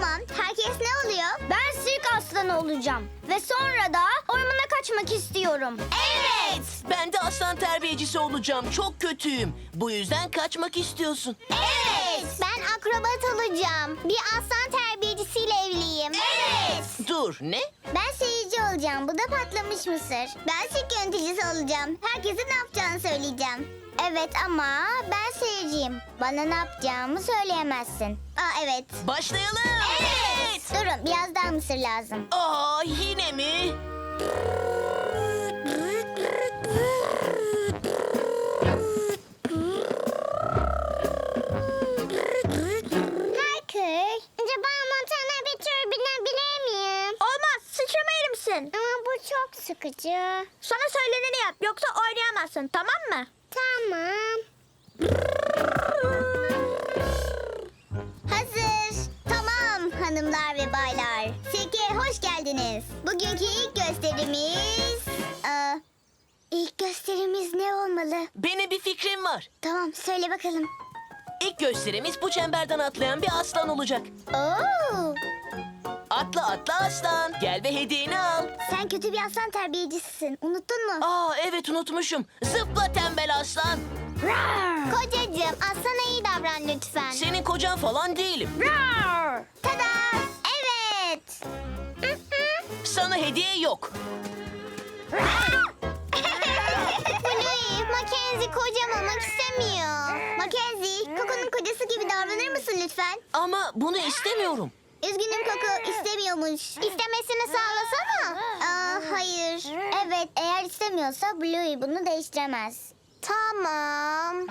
Tamam. Herkes ne oluyor? Ben sirk aslanı olacağım. Ve sonra da ormana kaçmak istiyorum. Evet. Ben de aslan terbiyecisi olacağım. Çok kötüyüm. Bu yüzden kaçmak istiyorsun. Evet. Ben akrobat olacağım. Bir aslan terbiyecisiyle evliyim. Evet. Dur ne? Ben seyirci olacağım. Bu da patlamış mısır. Ben sirk yöneticisi olacağım. Herkese ne yapacağını söyleyeceğim. Evet ama ben seyirciyim. Bana ne yapacağımı söyleyemezsin. Aa evet. Başlayalım. Evet. Durun biraz daha mısır lazım. Aa yine mi? Parker. Acaba montana bir tür binebilir miyim? Olmaz. Sıçrama? Ama bu çok sıkıcı. Sana söyleneni yap. Yoksa oynayamazsın. Tamam mı? Tamam. Hazır. Tamam hanımlar ve baylar. Sirke hoş geldiniz. Bugünkü ilk gösterimiz... Aa, ilk gösterimiz ne olmalı? Benim bir fikrim var. Tamam söyle bakalım. İlk gösterimiz bu çemberden atlayan bir aslan olacak. Oo, Atla atla aslan. Gel ve hediyeni al. sen kötü bir aslan terbiyecisisin. Unuttun mu? Aa evet unutmuşum. Zıpla tembel aslan. Kocacığım aslana iyi davran lütfen. Senin kocan falan değilim. Tada! Evet. Sana hediye yok. Bluey, Mackenzie kocam olmak istemiyor. Mackenzie, Coco'nun kocası gibi davranır mısın lütfen? Ama bunu istemiyorum. Üzgünüm Coco, istemiyormuş. İstemesini sağlasana. Aa, hayır. Evet, eğer istemiyorsa Bluey bunu değiştiremez. Tamam.